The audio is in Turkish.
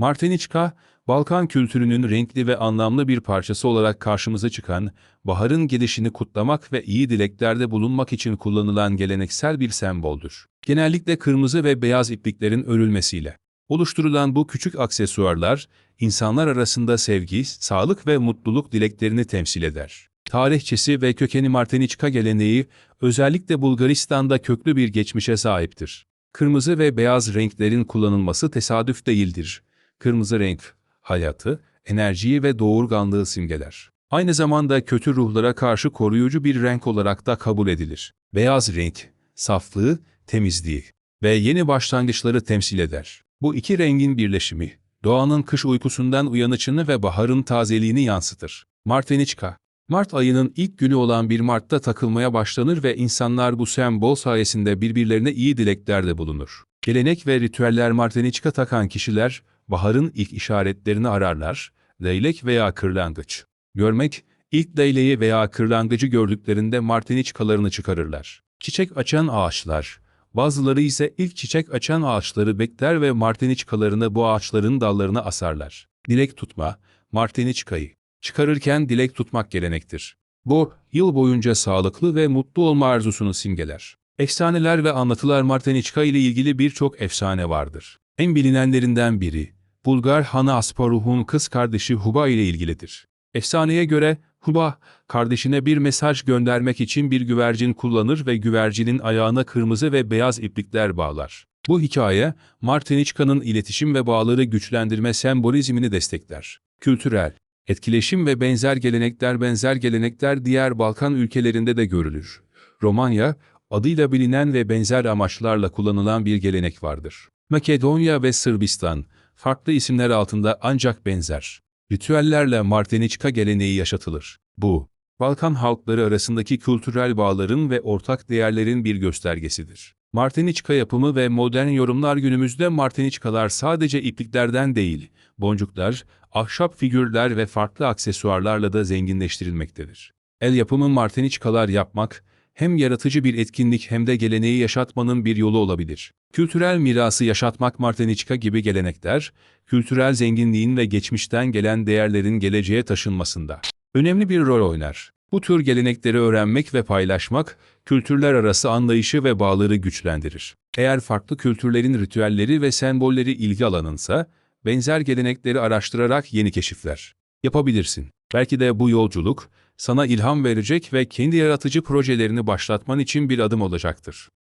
Martiniçka, Balkan kültürünün renkli ve anlamlı bir parçası olarak karşımıza çıkan, baharın gelişini kutlamak ve iyi dileklerde bulunmak için kullanılan geleneksel bir semboldür. Genellikle kırmızı ve beyaz ipliklerin örülmesiyle oluşturulan bu küçük aksesuarlar, insanlar arasında sevgi, sağlık ve mutluluk dileklerini temsil eder. Tarihçesi ve kökeni Martiniçka geleneği, özellikle Bulgaristan'da köklü bir geçmişe sahiptir. Kırmızı ve beyaz renklerin kullanılması tesadüf değildir. Kırmızı renk, hayatı, enerjiyi ve doğurganlığı simgeler. Aynı zamanda kötü ruhlara karşı koruyucu bir renk olarak da kabul edilir. Beyaz renk, saflığı, temizliği ve yeni başlangıçları temsil eder. Bu iki rengin birleşimi, doğanın kış uykusundan uyanışını ve baharın tazeliğini yansıtır. Martiniçka, Mart ayının ilk günü olan 1 Mart'ta takılmaya başlanır ve insanlar bu sembol sayesinde birbirlerine iyi dileklerde bulunur. Gelenek ve ritüeller Martiniçka takan kişiler, baharın ilk işaretlerini ararlar, leylek veya kırlangıç. Görmek, ilk leyleği veya kırlangıcı gördüklerinde Martiniçkalarını çıkarırlar. Çiçek açan ağaçlar, bazıları ise ilk çiçek açan ağaçları bekler ve Martiniçkalarını bu ağaçların dallarına asarlar. Dilek tutma, Martiniçkayı çıkarırken dilek tutmak gelenektir. Bu, yıl boyunca sağlıklı ve mutlu olma arzusunu simgeler. Efsaneler ve anlatılar Martiniçka ile ilgili birçok efsane vardır. En bilinenlerinden biri, Bulgar Hanı Asparuh'un kız kardeşi Huba ile ilgilidir. Efsaneye göre Huba, kardeşine bir mesaj göndermek için bir güvercin kullanır ve güvercinin ayağına kırmızı ve beyaz iplikler bağlar. Bu hikaye, Martiniçka'nın iletişim ve bağları güçlendirme sembolizmini destekler. Kültürel, etkileşim ve benzer gelenekler benzer gelenekler diğer Balkan ülkelerinde de görülür. Romanya, adıyla bilinen ve benzer amaçlarla kullanılan bir gelenek vardır. Makedonya ve Sırbistan, farklı isimler altında ancak benzer. Ritüellerle Martiniçka geleneği yaşatılır. Bu, Balkan halkları arasındaki kültürel bağların ve ortak değerlerin bir göstergesidir. Martiniçka yapımı ve modern yorumlar günümüzde Martiniçkalar sadece ipliklerden değil, boncuklar, ahşap figürler ve farklı aksesuarlarla da zenginleştirilmektedir. El yapımı Martiniçkalar yapmak, hem yaratıcı bir etkinlik hem de geleneği yaşatmanın bir yolu olabilir. Kültürel mirası yaşatmak Martiniçka gibi gelenekler, kültürel zenginliğin ve geçmişten gelen değerlerin geleceğe taşınmasında önemli bir rol oynar. Bu tür gelenekleri öğrenmek ve paylaşmak, kültürler arası anlayışı ve bağları güçlendirir. Eğer farklı kültürlerin ritüelleri ve sembolleri ilgi alanınsa, benzer gelenekleri araştırarak yeni keşifler yapabilirsin. Belki de bu yolculuk, sana ilham verecek ve kendi yaratıcı projelerini başlatman için bir adım olacaktır.